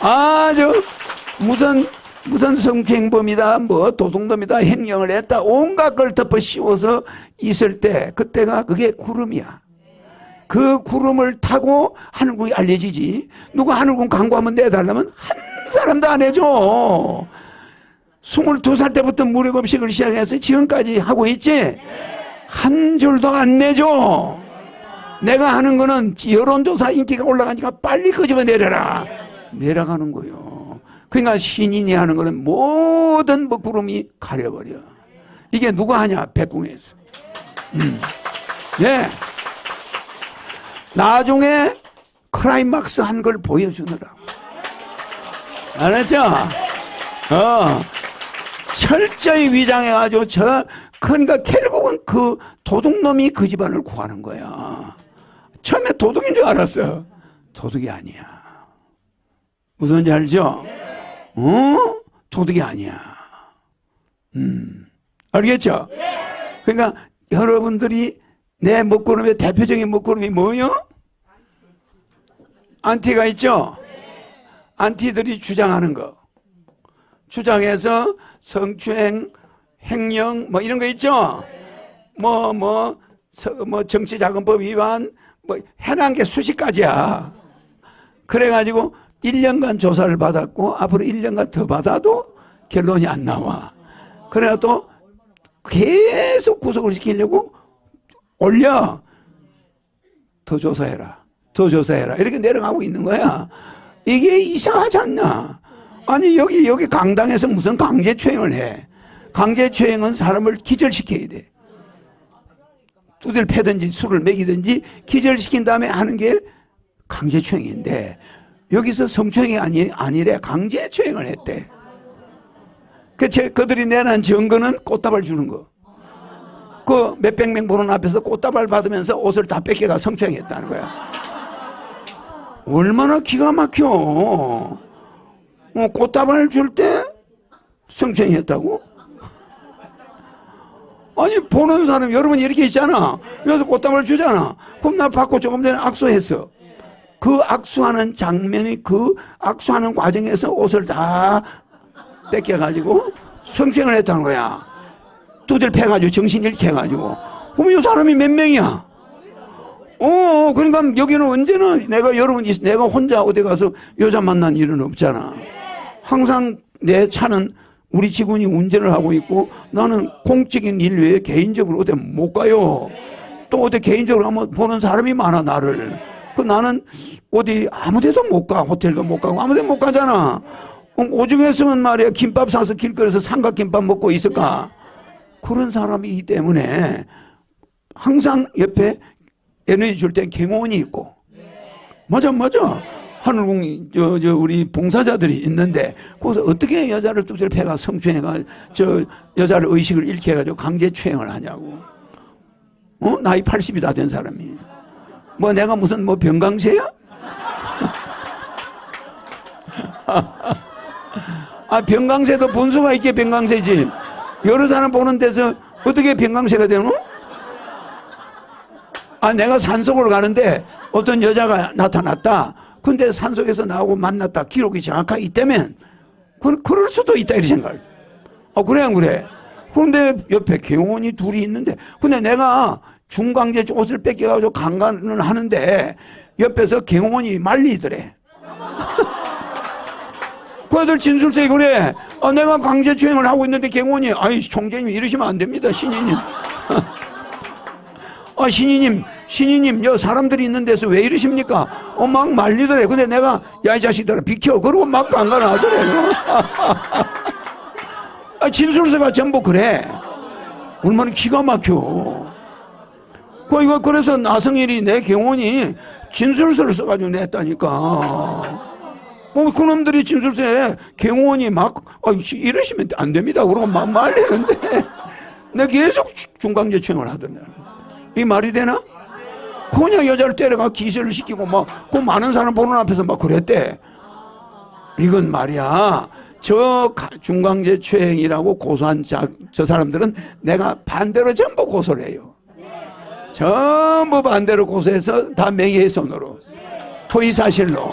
아주 무슨 무슨 성추행범이다. 뭐 도둑놈이다. 행령을 했다. 온갖 걸 덮어 씌워서 있을 때 그때가 그게 구름이야. 그 구름을 타고 하늘궁이 알려지지. 누가 하늘궁 광고하면 내달라면 한 사람도 안 해줘. 22살 때부터 무료급식을 시작해서 지금까지 하고 있지? 한 줄도 안 내줘. 내가 하는 거는 여론조사 인기가 올라가니까 빨리 끄집어 내려라. 내려가는 거요. 그러니까 신인이 하는 거는 모든 뭐 구름이 가려버려. 이게 누가 하냐? 백궁에서. 음. 예. 나중에 클라이막스 한 걸 보여주느라고. 알았죠? 어. 철저히 위장해가지고 저, 그러니까 결국은 그 도둑놈이 그 집안을 구하는 거야. 처음에 도둑인 줄 알았어. 도둑이 아니야. 무슨 말인지 알죠? 어? 도둑이 아니야. 음. 알겠죠? 그러니까 여러분들이 내 먹구름의 대표적인 먹구름이 뭐요? 안티가 있죠? 안티들이 주장하는 거. 주장해서 성추행, 횡령, 뭐 이런 거 있죠? 뭐, 뭐, 서- 뭐 정치자금법 위반, 뭐 해난 게 수십 가지야. 그래가지고 1년간 조사를 받았고 앞으로 1년간 더 받아도 결론이 안 나와. 그래가 또 계속 구속을 시키려고 올려. 더 조사해라. 더 조사해라. 이렇게 내려가고 있는 거야. 이게 이상하지 않나? 아니, 여기, 여기 강당에서 무슨 강제 추행을 해. 강제 추행은 사람을 기절시켜야 돼. 두들 패든지 술을 먹이든지 기절시킨 다음에 하는 게 강제 추행인데 여기서 성추행이 아니, 아니래 강제추행을 했대. 그, 제, 그들이 내놓은 증거는 꽃다발 주는 거. 그 몇백 명 보는 앞에서 꽃다발 받으면서 옷을 다 뺏겨가 성추행했다는 거야. 얼마나 기가 막혀. 어, 꽃다발 줄 때 성추행했다고? 아니 보는 사람 여러분 이렇게 있잖아. 여기서 꽃다발 주잖아. 그럼 나 받고 조금 전에 악수했어. 그 악수하는 장면이 그 악수하는 과정에서 옷을 다 뺏겨가지고 성추행을 했다는 거야. 두들 패가지고 정신 잃게 해가지고. 그럼 이 사람이 몇 명이야? 어, 그러니까 여기는 언제나 내가 여러분, 있- 내가 혼자 어디 가서 여자 만난 일은 없잖아. 항상 내 차는 우리 직원이 운전을 하고 있고 나는 공적인 일 외에 개인적으로 어디 못 가요. 또 어디 개인적으로 한번 보는 사람이 많아, 나를. 그 나는 어디 아무 데도 못 가. 호텔도 못 가고 아무 데도 못 가잖아. 어, 오중했으면 말이야. 김밥 사서 길거리에서 삼각김밥 먹고 있을까? 그런 사람이기 때문에 항상 옆에 에너지 줄 땐 경호원이 있고. 맞아, 맞아. 하늘궁, 저, 저, 우리 봉사자들이 있는데, 거기서 어떻게 여자를 뚜들 패가 성추행해가, 저, 여자를 의식을 잃게 해가지고 강제 추행을 하냐고. 어? 나이 80이 다 된 사람이. 뭐 내가 무슨 뭐 병강세야? 아, 병강세도 본수가 있게 병강세지. 여러 사람 보는 데서 어떻게 병강세가 되노? 아, 내가 산속을 가는데 어떤 여자가 나타났다. 근데 산속에서 나오고 만났다. 기록이 정확하게 있다면, 그, 그럴 수도 있다. 이렇게 생각. 어, 그래, 안 그래? 그런데 옆에 경호원이 둘이 있는데, 근데 내가 중강제 옷을 뺏겨가지고 강간을 하는데, 옆에서 경호원이 말리더래. 그 애들 진술서에 그래. 아, 내가 강제추행을 하고 있는데 경호원이, 아이, 총재님 이러시면 안 됩니다, 신이님. 아, 신이님, 신이님, 여 사람들이 있는 데서 왜 이러십니까? 어, 막 말리더래. 근데 내가, 야, 이 자식들아, 비켜. 그러고 막 강간하더래. 아, 진술서가 전부 그래. 얼마나 기가 막혀. 그, 이거, 그래서 나성일이 내 경원이 진술서를 써가지고 냈다니까. 어, 그놈들이 진술서에 경호원이 막, 아, 이러시면 안 됩니다. 그러고 막 말리는데, 내가 계속 주- 중강제추행을 하던데. 이 말이 되나? 그냥 여자를 때려가 기절을 시키고 막, 그 많은 사람 보는 앞에서 막 그랬대. 이건 말이야. 저 가- 중강제추행이라고 고소한 자, 저 사람들은 내가 반대로 전부 고소를 해요. 전부 반대로 고소해서 다 명예훼손으로. 토의 사실로.